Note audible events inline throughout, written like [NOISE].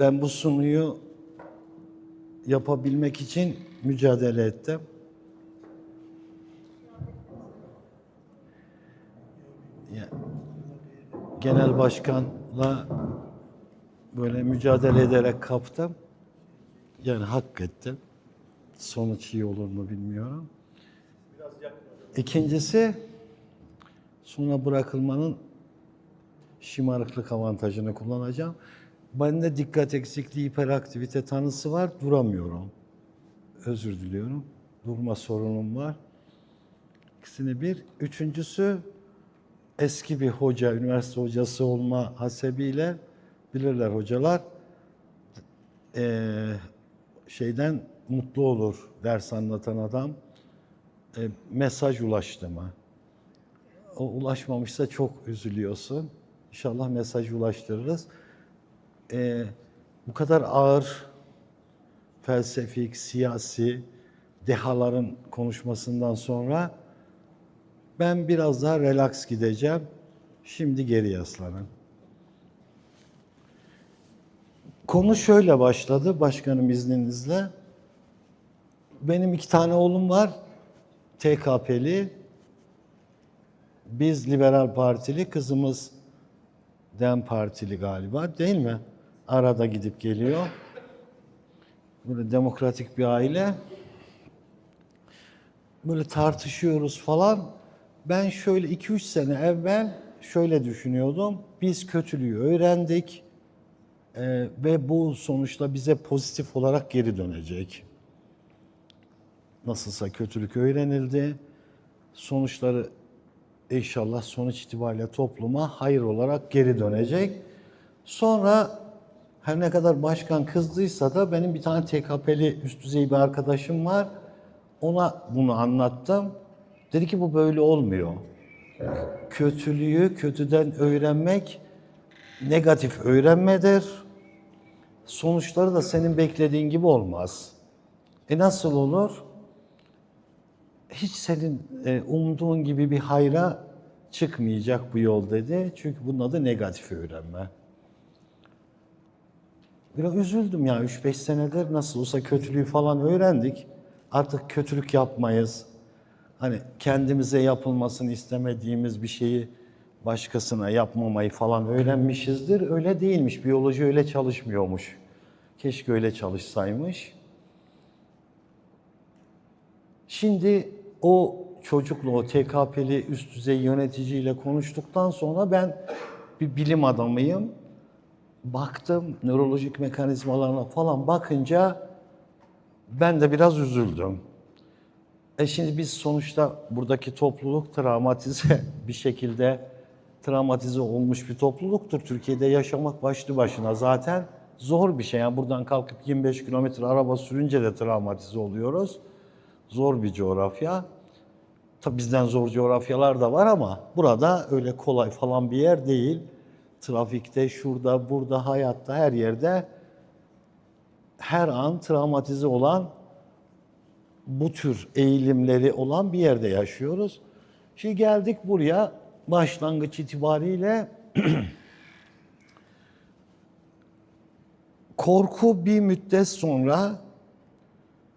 Ben bu sunuyu yapabilmek için mücadele ettim. Genel başkanla böyle mücadele ederek kaptım. Yani hak ettim. Sonuç iyi olur mu bilmiyorum. İkincisi sonra bırakılmanın şımarıklık avantajını kullanacağım. Bende dikkat eksikliği, hiperaktivite tanısı var. Duramıyorum. Özür diliyorum. Durma sorunum var. İkisini bir. Üçüncüsü eski bir hoca, üniversite hocası olma hasebiyle bilirler hocalar eee, şeyden mutlu olur ders anlatan adam. E, mesaj ulaştı mı? O ulaşmamışsa çok üzülüyorsun. İnşallah mesaj ulaştırırız. E, bu kadar ağır felsefik, siyasi dehaların konuşmasından sonra ben biraz daha relax gideceğim. Şimdi geri yaslanın. Konu şöyle başladı başkanım izninizle. Benim iki tane oğlum var. TKP'li. Biz Liberal Partili, kızımız Dem Partili galiba değil mi? Arada gidip geliyor. Böyle demokratik bir aile. Böyle tartışıyoruz falan. Ben şöyle 2-3 sene evvel şöyle düşünüyordum. Biz kötülüğü öğrendik. Ee, ve bu sonuçta bize pozitif olarak geri dönecek. Nasılsa kötülük öğrenildi. Sonuçları inşallah sonuç itibariyle topluma hayır olarak geri dönecek. Sonra her ne kadar başkan kızdıysa da benim bir tane TKP'li üst düzey bir arkadaşım var. Ona bunu anlattım. Dedi ki bu böyle olmuyor. Kötülüğü kötüden öğrenmek negatif öğrenmedir. Sonuçları da senin beklediğin gibi olmaz. E nasıl olur? Hiç senin e, umduğun gibi bir hayra çıkmayacak bu yol dedi. Çünkü bunun adı negatif öğrenme. Biraz üzüldüm ya 3-5 senedir nasıl olsa kötülüğü falan öğrendik. Artık kötülük yapmayız. Hani kendimize yapılmasını istemediğimiz bir şeyi başkasına yapmamayı falan öğrenmişizdir. Öyle değilmiş. Biyoloji öyle çalışmıyormuş. Keşke öyle çalışsaymış. Şimdi o çocukla, o TKP'li üst düzey yöneticiyle konuştuktan sonra ben bir bilim adamıyım. Baktım nörolojik mekanizmalarına falan bakınca ben de biraz üzüldüm. E şimdi biz sonuçta buradaki topluluk travmatize [LAUGHS] bir şekilde travmatize olmuş bir topluluktur. Türkiye'de yaşamak başlı başına zaten zor bir şey. Yani buradan kalkıp 25 kilometre araba sürünce de travmatize oluyoruz. Zor bir coğrafya. Tabi bizden zor coğrafyalar da var ama burada öyle kolay falan bir yer değil. Trafikte, şurada, burada, hayatta, her yerde her an travmatize olan bu tür eğilimleri olan bir yerde yaşıyoruz. Şimdi geldik buraya başlangıç itibariyle [CLEARS THROAT] korku bir müddet sonra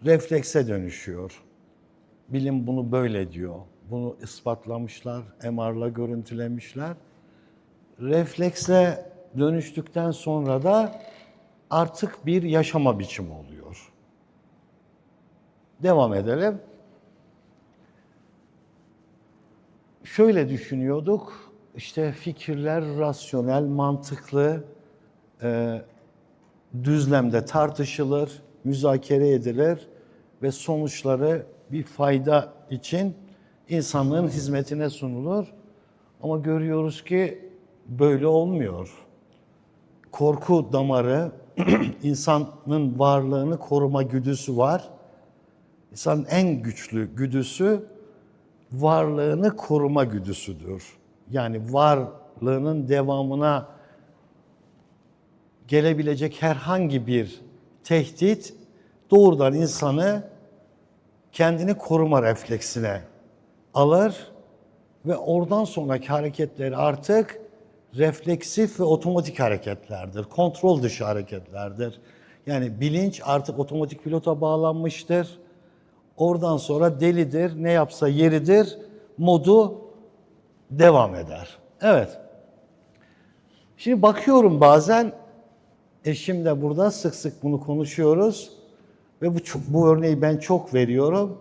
reflekse dönüşüyor. Bilim bunu böyle diyor. Bunu ispatlamışlar, MR'la görüntülemişler. Refleksle dönüştükten sonra da artık bir yaşama biçimi oluyor. Devam edelim. Şöyle düşünüyorduk, işte fikirler rasyonel, mantıklı, e, düzlemde tartışılır, müzakere edilir ve sonuçları bir fayda için insanlığın hizmetine sunulur. Ama görüyoruz ki böyle olmuyor. Korku damarı, [CLEARS THROAT] insanın varlığını koruma güdüsü var. İnsanın en güçlü güdüsü varlığını koruma güdüsüdür. Yani varlığının devamına gelebilecek herhangi bir tehdit doğrudan insanı kendini koruma refleksine alır ve oradan sonraki hareketleri artık refleksif ve otomatik hareketlerdir. Kontrol dışı hareketlerdir. Yani bilinç artık otomatik pilota bağlanmıştır. Oradan sonra delidir, ne yapsa yeridir, modu devam eder. Evet. Şimdi bakıyorum bazen, eşim de burada sık sık bunu konuşuyoruz ve bu, bu örneği ben çok veriyorum.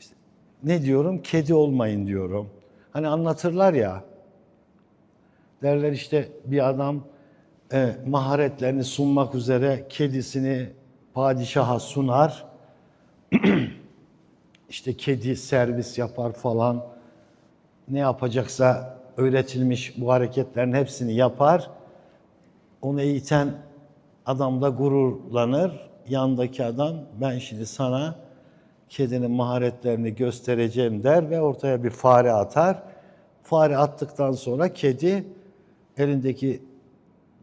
İşte ne diyorum? Kedi olmayın diyorum. Hani anlatırlar ya, derler işte bir adam e, maharetlerini sunmak üzere kedisini padişaha sunar. [CLEARS THROAT] işte kedi servis yapar falan. Ne yapacaksa öğretilmiş bu hareketlerin hepsini yapar. Onu eğiten adam da gururlanır. Yandaki adam ben şimdi sana kedinin maharetlerini göstereceğim der ve ortaya bir fare atar. Fare attıktan sonra kedi elindeki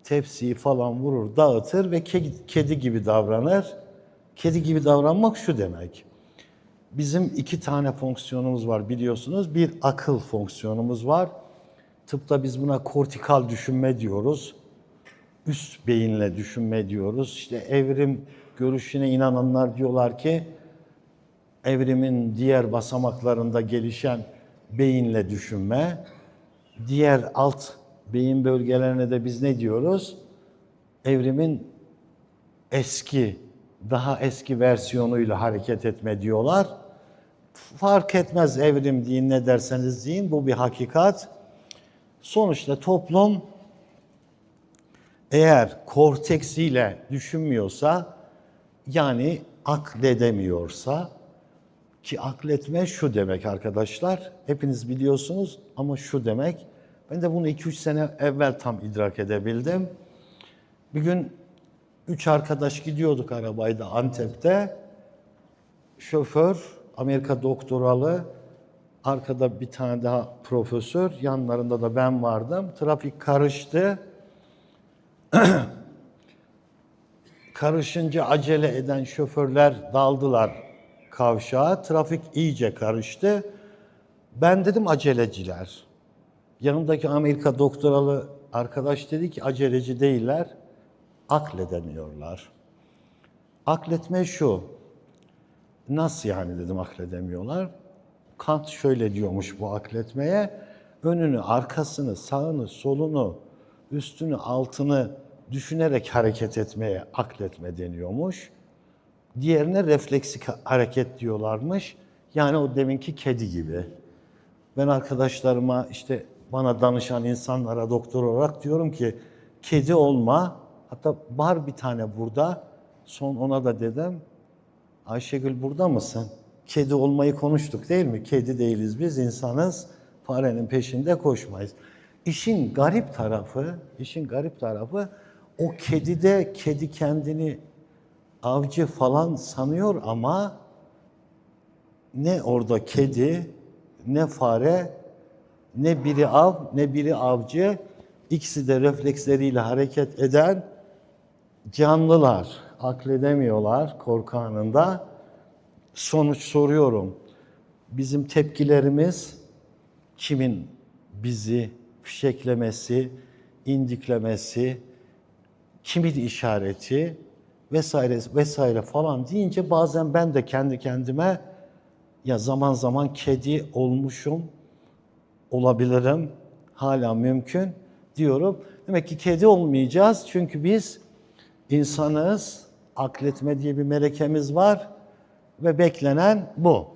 tepsiyi falan vurur, dağıtır ve kedi, gibi davranır. Kedi gibi davranmak şu demek. Bizim iki tane fonksiyonumuz var biliyorsunuz. Bir akıl fonksiyonumuz var. Tıpta biz buna kortikal düşünme diyoruz. Üst beyinle düşünme diyoruz. İşte evrim görüşüne inananlar diyorlar ki evrimin diğer basamaklarında gelişen beyinle düşünme. Diğer alt beyin bölgelerine de biz ne diyoruz? Evrimin eski, daha eski versiyonuyla hareket etme diyorlar. Fark etmez evrim deyin ne derseniz deyin bu bir hakikat. Sonuçta toplum eğer korteksiyle düşünmüyorsa yani akledemiyorsa ki akletme şu demek arkadaşlar. Hepiniz biliyorsunuz ama şu demek. Ben de bunu 2-3 sene evvel tam idrak edebildim. Bir gün üç arkadaş gidiyorduk arabayla Antep'te. Şoför, Amerika doktoralı, arkada bir tane daha profesör, yanlarında da ben vardım. Trafik karıştı. [CLEARS THROAT] Karışınca acele eden şoförler daldılar kavşağa. Trafik iyice karıştı. Ben dedim aceleciler. Yanımdaki Amerika doktoralı arkadaş dedi ki aceleci değiller, akledemiyorlar. Akletme şu, nasıl yani dedim akledemiyorlar. Kant şöyle diyormuş bu akletmeye, önünü, arkasını, sağını, solunu, üstünü, altını düşünerek hareket etmeye akletme deniyormuş. Diğerine refleksik hareket diyorlarmış. Yani o deminki kedi gibi. Ben arkadaşlarıma işte bana danışan insanlara doktor olarak diyorum ki kedi olma. Hatta var bir tane burada. Son ona da dedim. Ayşegül burada mısın? Kedi olmayı konuştuk değil mi? Kedi değiliz biz insanız. Farenin peşinde koşmayız. İşin garip tarafı, işin garip tarafı o kedide kedi kendini avcı falan sanıyor ama ne orada kedi, ne fare, ne biri av, ne biri avcı. İkisi de refleksleriyle hareket eden canlılar. Akledemiyorlar korku anında. Sonuç soruyorum. Bizim tepkilerimiz kimin bizi fişeklemesi, indiklemesi, kimin işareti vesaire vesaire falan deyince bazen ben de kendi kendime ya zaman zaman kedi olmuşum, olabilirim, hala mümkün diyorum. Demek ki kedi olmayacağız çünkü biz insanız, akletme diye bir melekemiz var ve beklenen bu.